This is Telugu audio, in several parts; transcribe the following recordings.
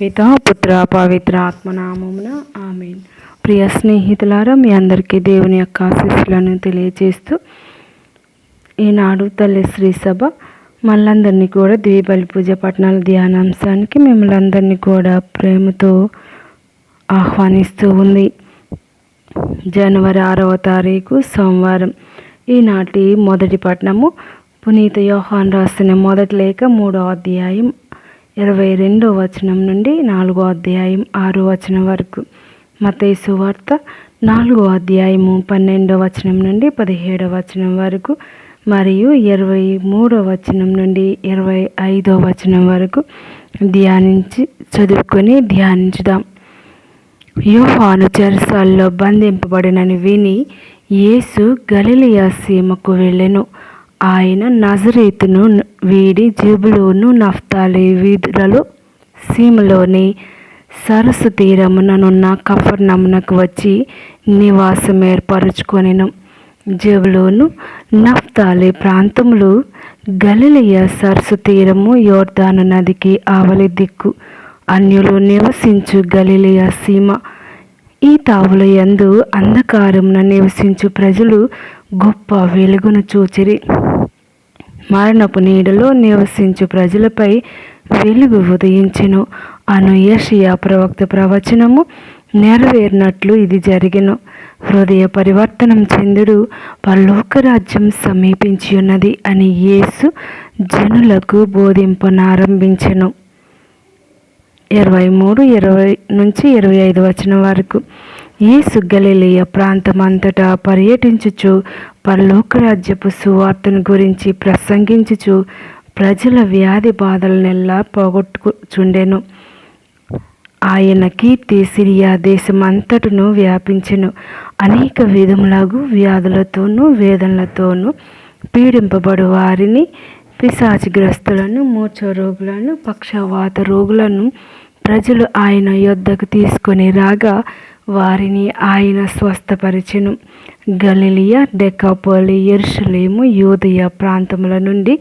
పిత పుత్ర పవిత్ర ఆత్మనామమున ఆమె ప్రియ స్నేహితులారా మీ అందరికీ దేవుని యొక్క ఆశీస్సులను తెలియజేస్తూ ఈనాడు తల్లి శ్రీ సభ మళ్ళందరినీ కూడా ద్వీపలి పూజ పట్టణాల ధ్యానాంశానికి మిమ్మల్ని అందరినీ కూడా ప్రేమతో ఆహ్వానిస్తూ ఉంది. జనవరి ఆరవ తారీఖు సోమవారం. ఈనాటి మొదటి పట్టణము పునీత యోహాన్ రాసిన మొదటి లేఖ మూడో అధ్యాయం ఇరవై రెండో వచనం నుండి నాలుగో అధ్యాయం ఆరో వచనం వరకు. మతేసు వార్త నాలుగో అధ్యాయము పన్నెండో వచనం నుండి పదిహేడో వచనం వరకు మరియు ఇరవై మూడో వచనం నుండి ఇరవై ఐదో వచనం వరకు ధ్యానించి చదువుకొని ధ్యానించుదాం. యోహాను చెరసాల్లో బంధింపబడినని విని యేసు గలిలియా సీమకు వెళ్ళెను. ఆయన నజరేతును వీడి జేబులోను నఫ్తాలి వీధులలో సీమలోని సరస్సు తీరముననున్న కఫర్నమునకు వచ్చి నివాసం ఏర్పరచుకొనెను. జేబులోను నఫ్తాలి ప్రాంతములు గలిలియ సరస్సు తీరము యోర్ధాను నదికి ఆవలి దిక్కు. అన్యులు నివసించు గలిలియ సీమ. ఈ తావుల యందు అంధకారమున నివసించు ప్రజలు గొప్ప వెలుగును చూచిరి. మరణపు నీడలో నివసించు ప్రజలపై వెలుగు ఉదయించెను. అను యషియా ప్రవక్త ప్రవచనము నెరవేరినట్లు ఇది జరిగెను. హృదయ పరివర్తనం చెందుడు పరలోక రాజ్యం సమీపించి ఉన్నది అని యేసు జనులకు బోధింపనారంభించెను. ఇరవై మూడు ఇరవై నుంచి ఇరవై ఐదు వచనం వరకు యేసు గలిలియ ప్రాంతమంతటా పర్యటించుచు పరలోక రాజ్యపు సువార్తను గురించి ప్రసంగించుచు ప్రజల వ్యాధి బాధలనెల్లా పోగొట్టుచుండెను. ఆయన కీర్తి సిరియా దేశమంతటను వ్యాపించెను. అనేక విధములగు వ్యాధులతోనూ వేదనలతోనూ పీడింపబడు వారిని పిశాచిగ్రస్తులను మూర్ఛ రోగులను పక్షవాత రోగులను ప్రజలు ఆయన యొద్దకు తీసుకొని రాగా వారిని ఆయన స్వస్థపరిచెను. గలిలియా డెకాపోలి ఎర్షలేము యూదయ ప్రాంతముల నుండి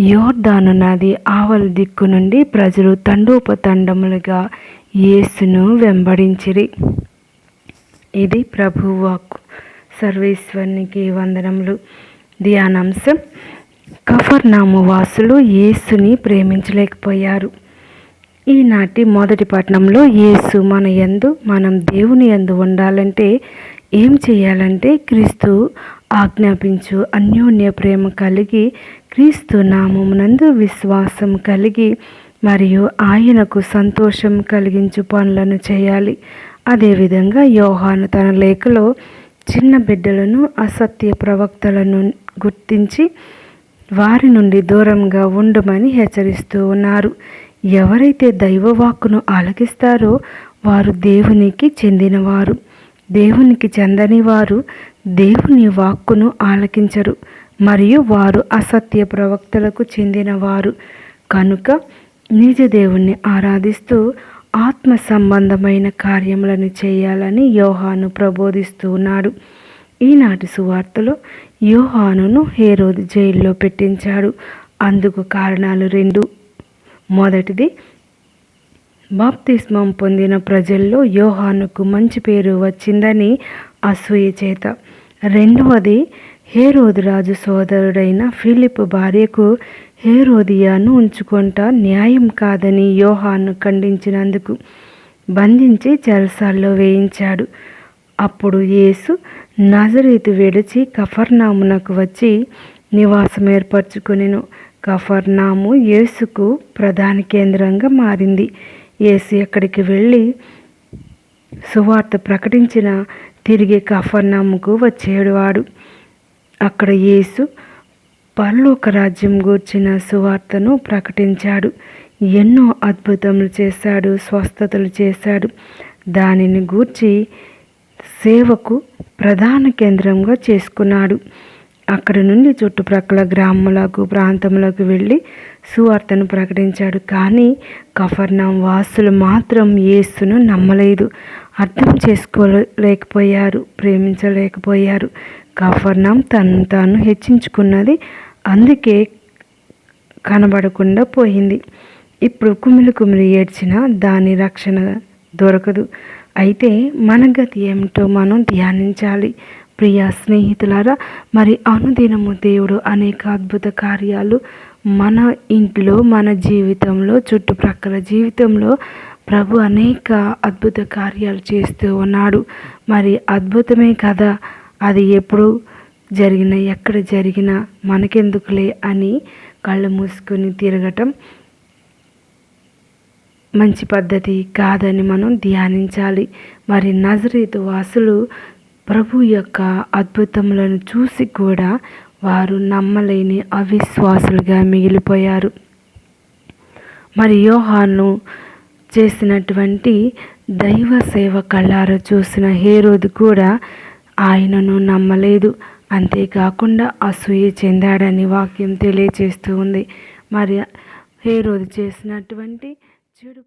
యోర్దాను నది ఆవల దిక్కు నుండి ప్రజలు తండోపతండములుగా యేసును వెంబడించిరి. ఇది ప్రభువాకు సర్వేశ్వరునికి వందనములు. ధ్యానాంశం. కఫర్నాము వాసులు యేసుని ప్రేమించలేకపోయారు. ఈనాటి మొదటి పట్టణంలో యేసు మన యందు మనం దేవుని యందు ఉండాలంటే ఏం చేయాలంటే క్రీస్తు ఆజ్ఞాపించు అన్యోన్య ప్రేమ కలిగి క్రీస్తు నామమునందు విశ్వాసం కలిగి మరియు ఆయనకు సంతోషం కలిగించు పనులను చేయాలి. అదేవిధంగా యోహాను తన లేఖలో చిన్న బిడ్డలను అసత్య ప్రవక్తలను గుర్తించి వారి నుండి దూరంగా ఉండమని హెచ్చరిస్తూ ఉన్నారు. ఎవరైతే దైవవాక్కును ఆలకిస్తారో వారు దేవునికి చెందినవారు. దేవునికి చెందని వారు దేవుని వాక్కును ఆలకించరు. మరియు వారు అసత్య ప్రవక్తలకు చెందినవారు. కనుక నిజ దేవుణ్ణి ఆరాధిస్తూ ఆత్మ సంబంధమైన కార్యములను చేయాలని యోహాను ప్రబోధిస్తూ ఉన్నాడు. ఈనాటి సువార్తలో యోహానును హేరోదు జైల్లో పెట్టించాడు. అందుకు కారణాలు రెండు. మొదటిది బాప్తిస్మం పొందిన ప్రజల్లో యోహానుకు మంచి పేరు వచ్చిందని అసూయ చేత. రెండవది హేరోదు రాజు సోదరుడైన ఫిలిప్ భార్యకు హేరోదియాను ఉంచుకుంటా న్యాయం కాదని యోహాను ఖండించినందుకు బంధించి చెరసాల్లో వేయించాడు. అప్పుడు యేసు నజరీతు విడిచి కఫర్నామునకు వచ్చి నివాసం ఏర్పరచుకునేను కఫర్నాము యేసుకు ప్రధాన కేంద్రంగా మారింది. యేసు ఎక్కడికి వెళ్ళి సువార్త ప్రకటించిన తిరిగి కఫర్నాముకు వచ్చేవాడు అక్కడ యేసు పర్లోక రాజ్యం గూర్చిన సువార్తను ప్రకటించాడు. ఎన్నో అద్భుతములు చేశాడు స్వస్థతలు చేశాడు. దానిని గూర్చి సేవకు ప్రధాన కేంద్రంగా చేసుకున్నాడు. అక్కడ నుండి చుట్టుప్రక్కల గ్రామాలకు ప్రాంతములకు వెళ్ళి సువార్తను ప్రకటించాడు. కానీ కఫర్నాం వాసులు మాత్రం యేసును నమ్మలేదు. అర్థం చేసుకోలేకపోయారు ప్రేమించలేకపోయారు. కఫర్నాం తను తాను హెచ్చించుకున్నది అందుకే కనబడకుండా పోయింది. ఇప్పుడు కుమిలి కుమిలి ఏడ్చిన దాని రక్షణ దొరకదు. అయితే మన గతి ఏమిటో మనం ధ్యానించాలి. ప్రియ స్నేహితులారా మరి అనుదినము దేవుడు అనేక అద్భుత కార్యాలు మన ఇంట్లో మన జీవితంలో చుట్టుప్రక్కల జీవితంలో ప్రభు అనేక అద్భుత కార్యాలు చేస్తూ ఉన్నాడు. మరి అద్భుతమే కదా అది ఎప్పుడు జరిగిన ఎక్కడ జరిగినా మనకెందుకులే అని కళ్ళు మూసుకొని తిరగటం మంచి పద్ధతి కాదని మనం ధ్యానించాలి. మరి నజరేతు వాసులు ప్రభు యొక్క అద్భుతములను చూసి కూడా వారు నమ్మలేని అవిశ్వాసులుగా మిగిలిపోయారు. మరి యోహాను చేసినటువంటి దైవ సేవ కళ్ళారా చూసిన హేరోదు కూడా ఆయనను నమ్మలేదు. అంతేకాకుండా అసూయ చెందాడని వాక్యం తెలియచేస్తూ ఉంది. మరి హేరోదు చేసినటువంటి చెడు